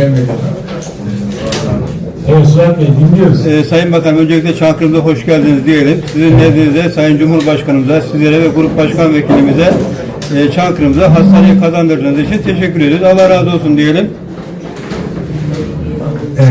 Evet Suat Bey dinliyoruz. Ee, Sayın Bakan öncelikle Çankırı'mıza hoş geldiniz diyelim. Sizin nezdinizde Sayın Cumhurbaşkanımıza, sizlere ve Grup Başkan Vekilimize e, Çankırı'mıza hastaneyi kazandırdığınız için teşekkür ediyoruz. Allah razı olsun diyelim.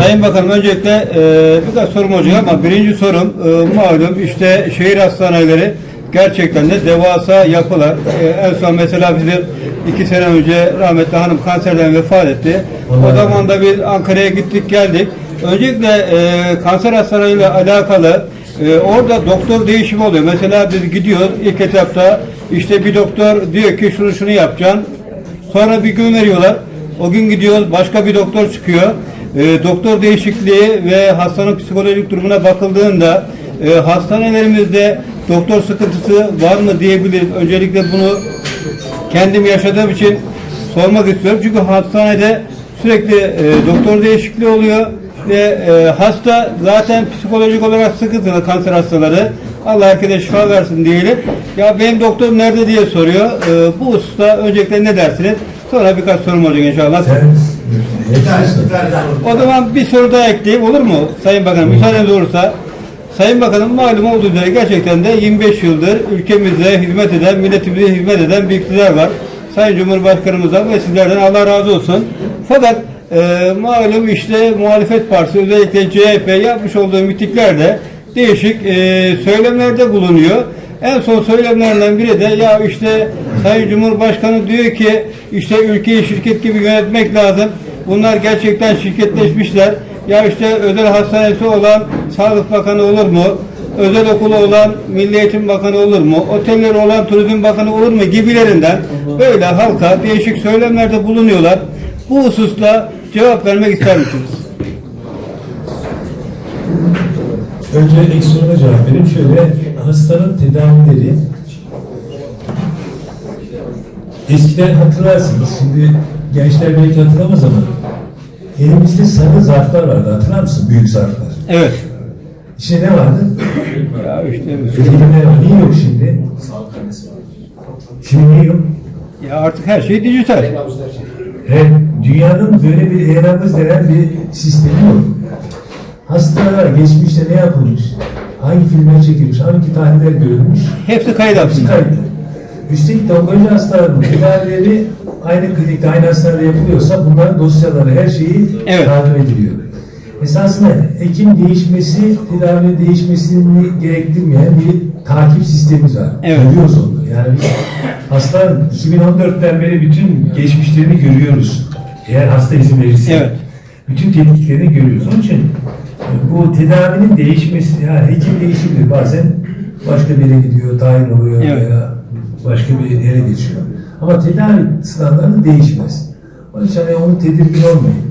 Sayın Bakanım öncelikle e, birkaç sorum olacak ama birinci sorum e, malum işte şehir hastaneleri gerçekten de devasa yapılar. E, en son mesela bizim iki sene önce rahmetli hanım kanserden vefat etti. O zaman da biz Ankara'ya gittik geldik. Öncelikle e, kanser hastaneleriyle alakalı e, orada doktor değişimi oluyor. Mesela biz gidiyoruz ilk etapta işte bir doktor diyor ki şunu şunu yapacaksın. Sonra bir gün veriyorlar. O gün gidiyoruz başka bir doktor çıkıyor. E, doktor değişikliği ve hastanın psikolojik durumuna bakıldığında e, hastanelerimizde doktor sıkıntısı var mı diyebiliriz. Öncelikle bunu kendim yaşadığım için sormak istiyorum. Çünkü hastanede sürekli e, doktor değişikliği oluyor ve e, hasta zaten psikolojik olarak sıkıntılı kanser hastaları. Allah herkese şifa versin diyelim. Ya benim doktorum nerede diye soruyor. E, bu hususta öncelikle ne dersiniz? Sonra birkaç sorum olacak inşallah. O zaman bir soru daha ekleyeyim olur mu Sayın Bakanım? Müsaadeniz olursa. Sayın Bakanım malum olduğu üzere gerçekten de 25 yıldır ülkemize hizmet eden, milletimize hizmet eden bir iktidar var. Sayın Cumhurbaşkanımızdan ve sizlerden Allah razı olsun. Fakat e, malum işte muhalefet partisi özellikle CHP yapmış olduğu mitiklerde değişik e, söylemlerde bulunuyor. En son söylemlerinden biri de ya işte Sayın Cumhurbaşkanı diyor ki işte ülkeyi şirket gibi yönetmek lazım. Bunlar gerçekten şirketleşmişler. Ya işte özel hastanesi olan Sağlık Bakanı olur mu? Özel okulu olan Milli Eğitim Bakanı olur mu? Otelleri olan Turizm Bakanı olur mu? Gibilerinden böyle halka değişik söylemlerde bulunuyorlar. Bu hususla cevap vermek ister misiniz? Önce ilk soruna cevap vereyim. Şöyle hastanın tedavileri eskiden hatırlarsınız. Şimdi gençler belki hatırlamaz ama elimizde sarı zarflar vardı. Hatırlar mısın? Büyük zarflar. Evet. İçinde ne vardı? Ya işte Filmler var. Niye yok şimdi? Şimdi niye yok? ya artık her şey dijital. Evet, dünyanın böyle bir eğlenmez denen bir sistemi yok. Hastalara geçmişte ne yapılmış, hangi filmler çekilmiş, hangi tahliller görülmüş, Hepsi kayıt hepsi altında. kayıtlı. Üstelik de onkoloji hastalarının tedavileri aynı klinikte, aynı hastanede yapılıyorsa bunların dosyaları, her şeyi Evet. takip ediliyor. Esasında hekim değişmesi, tedavi değişmesini gerektirmeyen bir takip sistemimiz var. Evet. Görüyoruz onu. Yani biz hastanın 2014'ten beri bütün geçmişlerini görüyoruz. Eğer hasta izin verirse. Evet. Bütün tetkiklerini görüyoruz. Onun için e, bu tedavinin değişmesi, yani hekim değişebilir. Bazen başka bir yere gidiyor, tayin oluyor Evet. veya başka bir yere geçiyor. Ama tedavi standartı değişmez. Onun için hani onu tedirgin olmayın.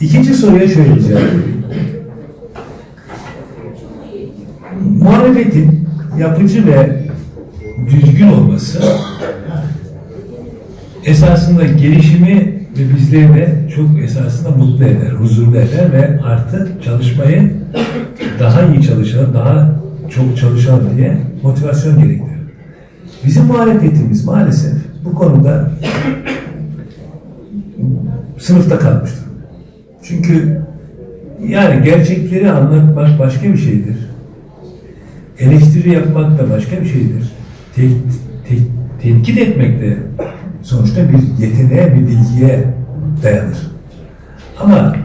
İkinci soruya şöyle cevap vereyim. Muhalefetin yapıcı ve düzgün olması esasında gelişimi ve bizleri de çok esasında mutlu eder, huzurlu eder ve artık çalışmayı daha iyi çalışalım, daha çok çalışalım diye motivasyon gerektirir. Bizim muhalefetimiz maalesef bu konuda sınıfta kalmıştır. Çünkü yani gerçekleri anlatmak başka bir şeydir. Eleştiri yapmak da başka bir şeydir. Te, etmek de sonuçta bir yeteneğe, bir bilgiye dayanır. Ama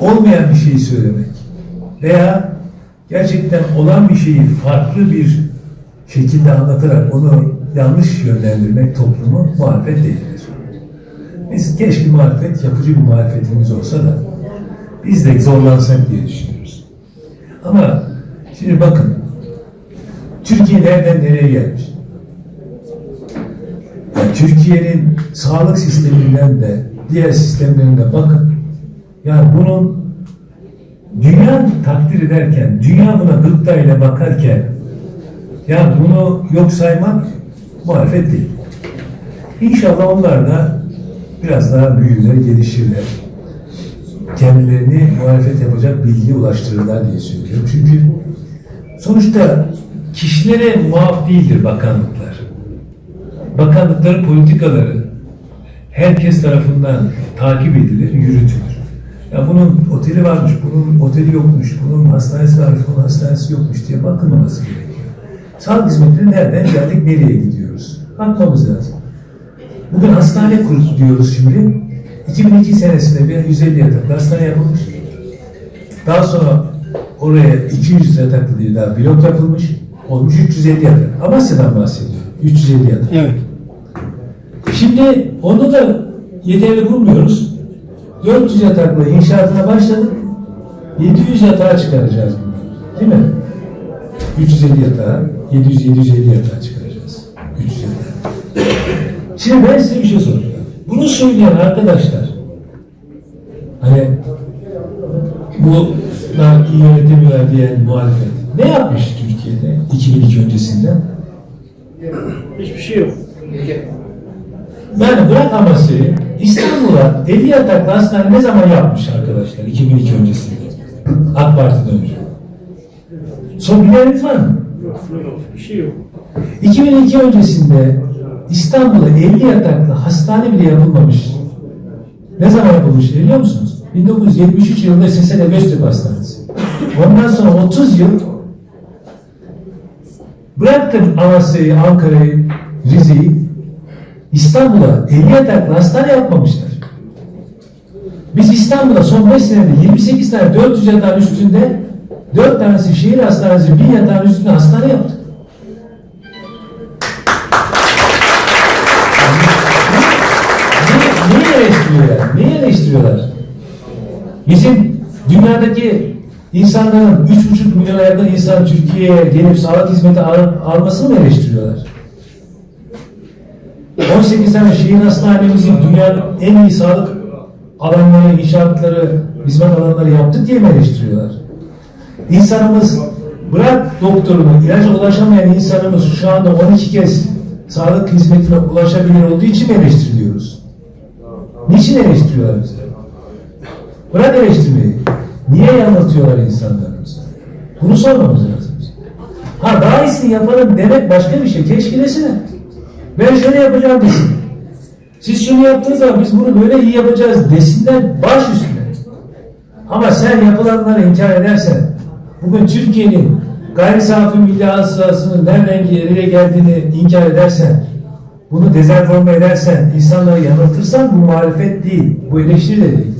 olmayan bir şeyi söylemek veya gerçekten olan bir şeyi farklı bir şekilde anlatarak onu yanlış yönlendirmek toplumu muhalefet değildir. Biz keşke muhalefet, yapıcı bir muhalefetimiz olsa da biz de zorlansak diye düşünüyoruz. Ama şimdi bakın, Türkiye nereden nereye gelmiş? Yani Türkiye'nin sağlık sisteminden de diğer sistemlerine bakın. Yani bunun dünya takdir ederken, dünya buna gıptayla bakarken yani bunu yok saymak muhalefet değil. İnşallah onlar da biraz daha büyürler, gelişirler. Kendilerini muhalefet yapacak bilgiye ulaştırırlar diye söylüyorum. Çünkü sonuçta kişilere muaf değildir bakanlıklar. Bakanlıkların politikaları herkes tarafından takip edilir, yürütülür. Ya bunun oteli varmış, bunun oteli yokmuş, bunun hastanesi varmış, bunun hastanesi yokmuş diye bakılmaması gerekiyor. Sağlık hizmetleri nereden geldik, nereye gidiyoruz? Bakmamız lazım. Bugün hastane kurduk diyoruz şimdi. 2002 senesinde bir 150 yataklı hastane yapılmış. Daha sonra oraya 200 yataklı diye daha blok yapılmış. Olmuş 350 yatak. Amasya'dan bahsediyorum. 350 yatak. Evet. Şimdi onu da yeterli bulmuyoruz. 400 yataklı inşaatına başladık. 700 yatağa çıkaracağız bunu. Değil mi? 350 yatağa, 700-750 yatağa çıkaracağız. 300 yatağa. Şimdi ben size bir şey soracağım. Bunu söyleyen arkadaşlar hani bunlar iyi yönetemiyorlar diyen muhalefet ne yapmış Türkiye'de 2002 öncesinden? Hiçbir şey yok. Yani bırak Amasya'yı, İstanbul'a 50 yataklı hastane ne zaman yapmış arkadaşlar 2002 öncesinde? AK Parti'den önce. Son bileniniz var mı? Yok, yok. Bir şey yok. 2002 öncesinde İstanbul'a 50 yataklı hastane bile yapılmamış. Ne zaman yapılmış biliyor musunuz? 1973 yılında Sesele Göztepe Hastanesi. Ondan sonra 30 yıl bıraktım Amasya'yı, Ankara'yı, Rize'yi İstanbul'a 50 yataklı hastane yapmamışlar. Biz İstanbul'da son 5 senede 28 tane 400 yatağın üstünde 4 tanesi şehir hastanesi, 1000 yatağın üstünde hastane yaptık. Niye, eleştiriyorlar? Niye eleştiriyorlar? Bizim dünyadaki insanların 3,5 milyona yakın insan Türkiye'ye gelip sağlık hizmeti al, almasını mı eleştiriyorlar? 18 tane şehir hastanemizin dünyanın en iyi sağlık alanları, inşaatları, hizmet alanları yaptık diye mi eleştiriyorlar? İnsanımız bırak doktorunu, ilaca ulaşamayan insanımız şu anda 12 kez sağlık hizmetine ulaşabilir olduğu için mi eleştiriyoruz? Niçin eleştiriyorlar bizi? Bırak eleştirmeyi. Niye yanıltıyorlar insanlarımızı? Bunu sormamız lazım. Ha daha iyisini yapalım demek başka bir şey. Keşke desene. Ben şöyle yapacağım desin. Siz şunu yaptığınız zaman biz bunu böyle iyi yapacağız desinler baş üstüne. Ama sen yapılanları inkar edersen, bugün Türkiye'nin gayri safi milli hasılasının nereden nereye geldiğini inkar edersen, bunu dezenforme edersen, insanları yanıltırsan bu muhalefet değil, bu eleştiri de değil.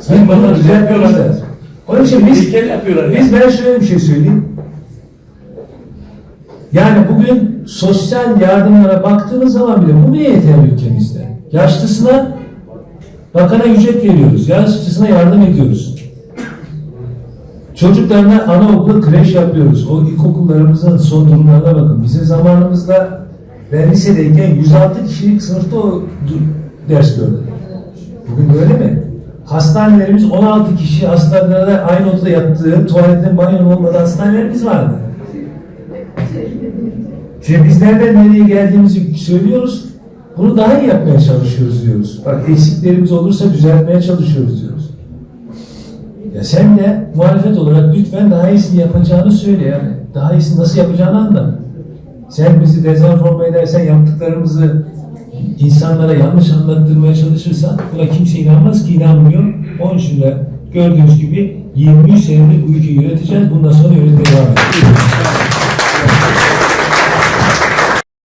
Sayın Bakan düzeltmiyorlar da. Onun için biz, yapıyorlar ya. biz ben şöyle bir şey söyleyeyim. Yani bugün sosyal yardımlara baktığımız zaman bile bu bile yeterli ülkemizde. Yaşlısına bakana ücret veriyoruz. Yaşlısına yardım ediyoruz. Çocuklarına anaokulu kreş yapıyoruz. O ilkokullarımızın son durumlarına bakın. Bizim zamanımızda ben lisedeyken 106 kişilik sınıfta o ders gördüm. Bugün böyle mi? Hastanelerimiz 16 kişi hastanelerde aynı odada yattığı, tuvaletin banyonun olmadığı hastanelerimiz vardı. Şimdi biz nereden nereye geldiğimizi söylüyoruz. Bunu daha iyi yapmaya çalışıyoruz diyoruz. Bak eksiklerimiz olursa düzeltmeye çalışıyoruz diyoruz. Ya sen de muhalefet olarak lütfen daha iyisini yapacağını söyle yani. Daha iyisini nasıl yapacağını anla. Sen bizi dezenforme edersen yaptıklarımızı insanlara yanlış anlattırmaya çalışırsan buna kimse inanmaz ki inanmıyor. Onun için de gördüğünüz gibi 23 senedir bu ülkeyi yöneteceğiz. Bundan sonra yönetmeye devam edeceğiz.